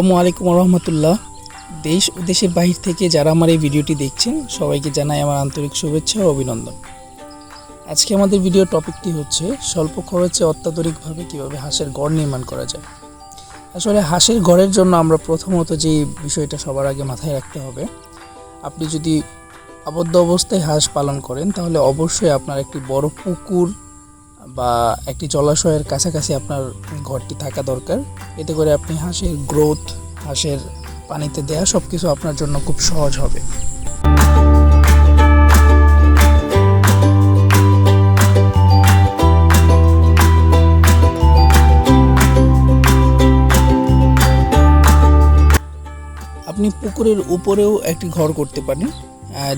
আসসালামু আলাইকুম রহমতুল্লাহ দেশ ও দেশের বাহির থেকে যারা আমার এই ভিডিওটি দেখছেন, সবাইকে জানাই আমার আন্তরিক শুভেচ্ছা ও অভিনন্দন। আজকে আমাদের ভিডিও টপিকটি হচ্ছে স্বল্প খরচে অত্যাধুনিকভাবে কীভাবে হাঁসের গড় নির্মাণ করা যায়। আসলে হাঁসের ঘরের জন্য আমরা প্রথমত যে বিষয়টা সবার আগে মাথায় রাখতে হবে, আপনি যদি আবদ্ধ অবস্থায় হাঁস পালন করেন, তাহলে অবশ্যই আপনার একটি বড় পুকুর বা একটি জলাশয়ের কাছাকাছি আপনার ঘরটি থাকা দরকার। এতে করে আপনি হাঁসের গ্রোথ, হাঁসের পানিতে দেয়া সব কিছু আপনার জন্য খুব সহজ হবে। আপনি পুকুরের উপরেও একটি ঘর করতে পারেন।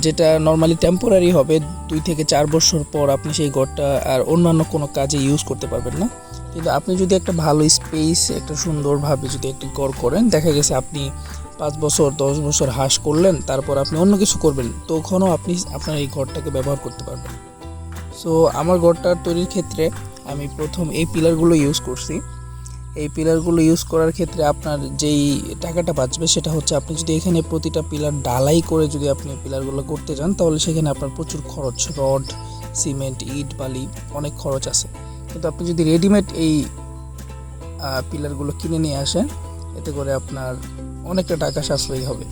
যেটা নর্মালি টেম্পোরারি হবে, দুই থেকে চার বছর পর আপনি সেই ঘরটা আর অন্যান্য কোনো কাজে ইউজ করতে পারবেন না। কিন্তু আপনি যদি একটা ভালো স্পেস একটা সুন্দরভাবে যদি একটি ঘর করেন, দেখা গেছে আপনি পাঁচ বছর, দশ বছর হাঁস করলেন, তারপর আপনি অন্য কিছু করবেন, তখনও আপনি আপনার এই ঘরটাকে ব্যবহার করতে পারবেন। সো আমার ঘরটা তৈরির ক্ষেত্রে আমি প্রথম এই পিলারগুলো ইউজ করছি। এই পিলারগুলো ইউজ করার ক্ষেত্রে আপনার যেই টাকাটা বাঁচবে সেটা হচ্ছে আপনি যদি এখানে প্রতিটা পিলার ডালাই করে যদি আপনি পিলারগুলো করতে যান, তাহলে সেখানে আপনার প্রচুর খরচ, রড, সিমেন্ট, ইট, বালি অনেক খরচ আছে। কিন্তু আপনি যদি রেডিমেড এই পিলারগুলো কিনে নিয়ে আসেন, এতে করে আপনার অনেকটা টাকা সাশ্রয়ী হবে।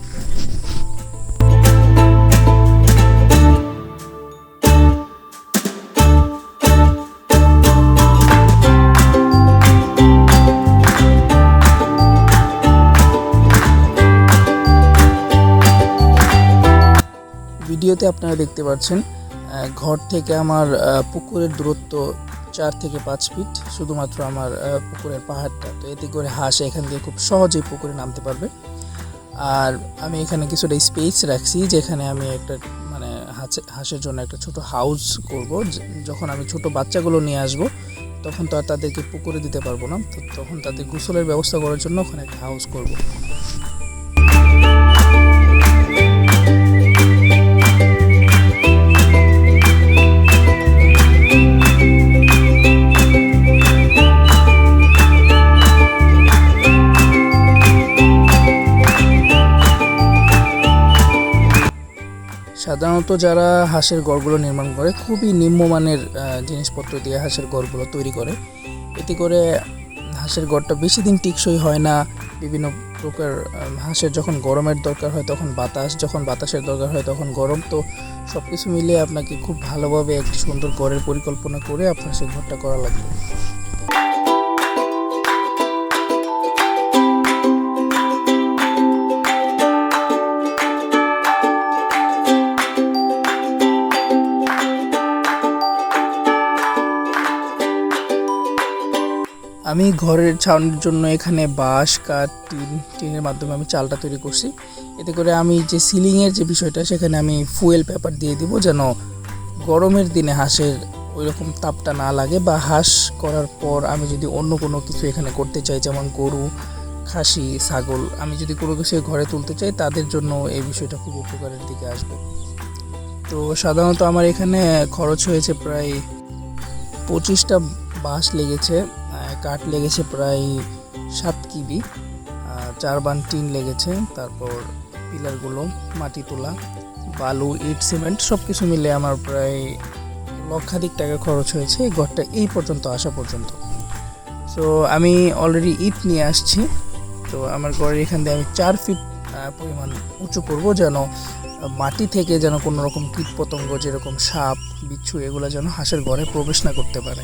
ভিডিওতে আপনারা দেখতে পাচ্ছেন ঘর থেকে আমার পুকুরের দূরত্ব চার থেকে পাঁচ ফিট শুধুমাত্র আমার পুকুরের পাহাড়টা। তো এতে করে হাঁস এখান দিয়ে খুব সহজেই পুকুরে নামতে পারবে। আর আমি এখানে কিছুটা স্পেস রাখছি, যেখানে আমি একটা মানে হাঁসে- হাঁসের জন্য একটা ছোট হাউস করব। যখন আমি ছোট বাচ্চাগুলো নিয়ে আসব, তখন তো আর তাদেরকে পুকুরে দিতে পারব না। তো তখন তাদের গোসলের ব্যবস্থা করার জন্য ওখানে একটা হাউস করব। সাধারণত যারা হাঁসের গড়গুলো নির্মাণ করে, খুবই নিম্নমানের জিনিসপত্র দিয়ে হাঁসের গড়গুলো তৈরি করে। এতে করে হাঁসের গড়টা বেশি দিন টিকসই হয় না। বিভিন্ন প্রকার হাঁসের যখন গরমের দরকার হয় তখন বাতাস, যখন বাতাসের দরকার হয় তখন গরম। তো সব কিছু মিলিয়ে আপনাকে খুব ভালোভাবে একটি সুন্দর গড়ের পরিকল্পনা করে আপনার সেই ঘরটা করা লাগবে। আমি ঘরের ছাউনির জন্য এখানে বাঁশ, কাঠ, টিন, টিনের মাধ্যমে আমি চালটা তৈরি করছি। এতে করে আমি যে সিলিংয়ের যে বিষয়টা, সেখানে আমি ফুয়েল পেপার দিয়ে দিব যেন গরমের দিনে হাঁসের ওই রকম তাপটা না লাগে বা হাঁস করার পর আমি যদি অন্য কোনো কিছু এখানে করতে চাই, যেমন গরু, খাসি, ছাগল, আমি যদি কোনো কিছু ঘরে তুলতে চাই, তাদের জন্য এই বিষয়টা খুব উপকারের দিকে আসবে। তো সাধারণত আমার এখানে খরচ হয়েছে প্রায় পঁচিশটা বাঁশ লেগেছে। কাঠ লেগেছে প্রায় সাত কিবি চার বান টিন লেগেছে, তারপর পিলারগুলো, মাটি তোলা, বালু, ইট, সিমেন্ট সব কিছু মিলে আমার প্রায় লক্ষাধিক টাকা খরচ হয়েছে, এই ঘরটা এই পর্যন্ত, আসা পর্যন্ত। সো আমি অলরেডি ইট নিয়ে আসছি, তো আমার ঘরের এখান দিয়ে আমি চার ফিট পরিমাণ উঁচু করব যেন মাটি থেকে যেন কোনো রকম কীট পতঙ্গ যেরকম সাপ, বিচ্ছু, এগুলো যেন হাঁসের ঘরে প্রবেশ না করতে পারে।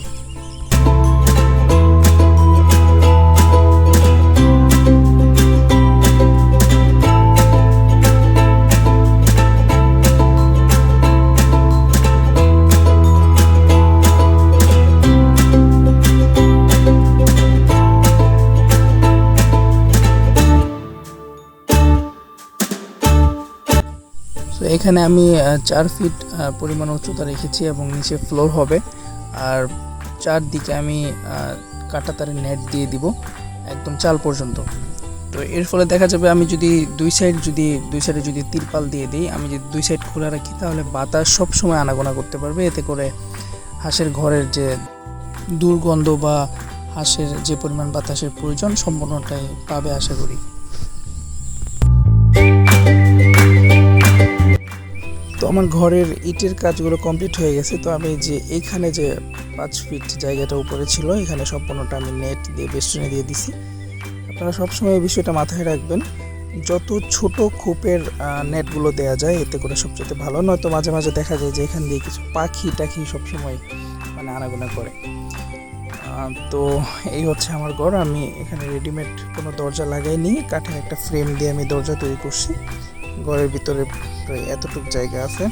এখানে আমি চার ফিট পরিমাণ উচ্চতা রেখেছি এবং নিচে ফ্লোর হবে। আর চারদিকে আমি কাঁটাতারের নেট দিয়ে দিব, একদম চাল পর্যন্ত। তো এর ফলে দেখা যাবে আমি যদি দুই সাইড যদি, দুই সাইডে যদি তিরপাল দিয়ে দিই, আমি যদি দুই সাইড খোলা রাখি, তাহলে বাতাস সবসময় আনাগোনা করতে পারবে। এতে করে হাঁসের ঘরের যে দুর্গন্ধ বা হাঁসের যে পরিমাণ বাতাসের প্রয়োজন, সম্পূর্ণটাই পাবে আশা করি। আমার ঘরের ইটের কাজগুলো কমপ্লিট হয়ে গেছে, তো আমি যে এইখানে যে পাঁচ ফিট জায়গাটা উপরে ছিল, এখানে সম্পূর্ণটা আমি নেট দিয়ে বেষ্টনী দিয়ে দিছি। আপনারা সবসময় এই বিষয়টা মাথায় রাখবেন, যত ছোট খোপের নেটগুলো দেওয়া যায়, এতে করে সবচেয়ে ভালো। নয়তো মাঝে মাঝে দেখা যায় যে এখান দিয়ে কিছু পাখি টাখি সবসময় মানে আনাগোনা করে। তো এই হচ্ছে আমার ঘর। আমি এখানে রেডিমেড কোনো দরজা লাগাইনি। কাঠের একটা ফ্রেম দিয়ে আমি দরজা তৈরি করছি। ঘরের ভিতরে প্রায় এতটুকু জায়গা আছে।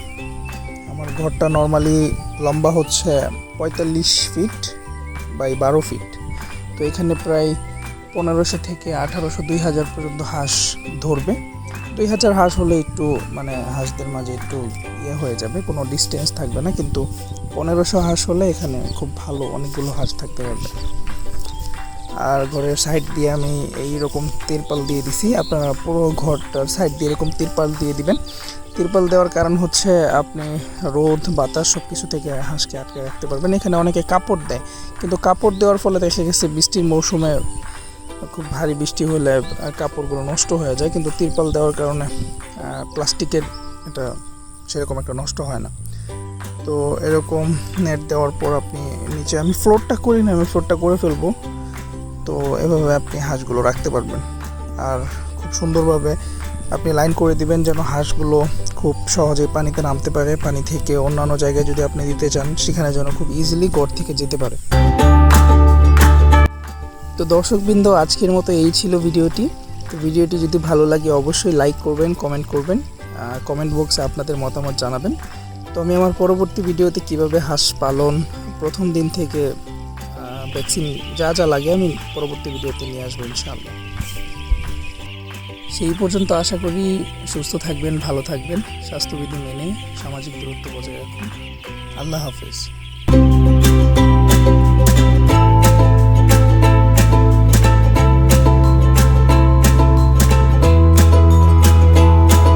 আমার ঘরটা নর্মালি লম্বা হচ্ছে পঁয়তাল্লিশ ফিট বাই বারো ফিট তো এখানে প্রায় পনেরোশো থেকে আঠারোশো, দুই হাজার পর্যন্ত হাঁস ধরবে। দুই হাজার হাঁস হলে একটু মানে হাঁসদের মাঝে একটু ইয়ে হয়ে যাবে, কোনো ডিস্টেন্স থাকবে না। কিন্তু পনেরোশো হাঁস হলে এখানে খুব ভালো অনেকগুলো হাঁস থাকতে পারবে। আর ঘরের সাইড দিয়ে আমি এই রকম তিরপাল দিয়ে দিছি। আপনারা পুরো ঘরটার সাইড দিয়ে এরকম তিরপাল দিয়ে দিবেন। তিরপাল দেওয়ার কারণ হচ্ছে আপনি রোদ, বাতাস সব কিছু থেকে হাঁসকে আটকে রাখতে পারবেন। এখানে অনেকে কাপড় দেয়, কিন্তু কাপড় দেওয়ার ফলে দেখা গেছে বৃষ্টির মৌসুমে খুব ভারী বৃষ্টি হলে কাপড়গুলো নষ্ট হয়ে যায়, কিন্তু তিরপাল দেওয়ার কারণে প্লাস্টিকের এটা সেরকম একটা নষ্ট হয় না। তো এরকম নেট দেওয়ার পর আপনি নিচে, আমি ফ্লোরটা করি না, আমি ফ্লোরটা করে ফেলব। তো এভাবে আপনি হাঁসগুলো রাখতে পারবেন। আর খুব সুন্দরভাবে আপনি লাইন করে দিবেন যেন হাঁসগুলো খুব সহজে পানিতে নামতে পারে। পানি থেকে অন্যান্য জায়গায় যদি আপনি দিতে চান, সেখানে যেন খুব ইজিলি গড় থেকে যেতে পারে। তো দর্শকবৃন্দ, আজকের মতো এই ছিল ভিডিওটি। তো ভিডিওটি যদি ভালো লাগে, অবশ্যই লাইক করবেন কমেন্ট করবেন কমেন্ট বক্সে আপনাদের মতামত জানাবেন। তো আমি আমার পরবর্তী ভিডিওতে কীভাবে হাঁস পালন প্রথম দিন থেকে ভ্যাকসিন যা যা লাগে আমি পরবর্তী ভিডিওতে নিয়ে আসব ইনশাআল্লাহ। সেই পর্যন্ত আশা করি সুস্থ থাকবেন, ভালো থাকবেন। স্বাস্থ্যবিধি মেনে সামাজিক দূরত্ব বজায় রাখুন। আল্লাহ হাফেজ।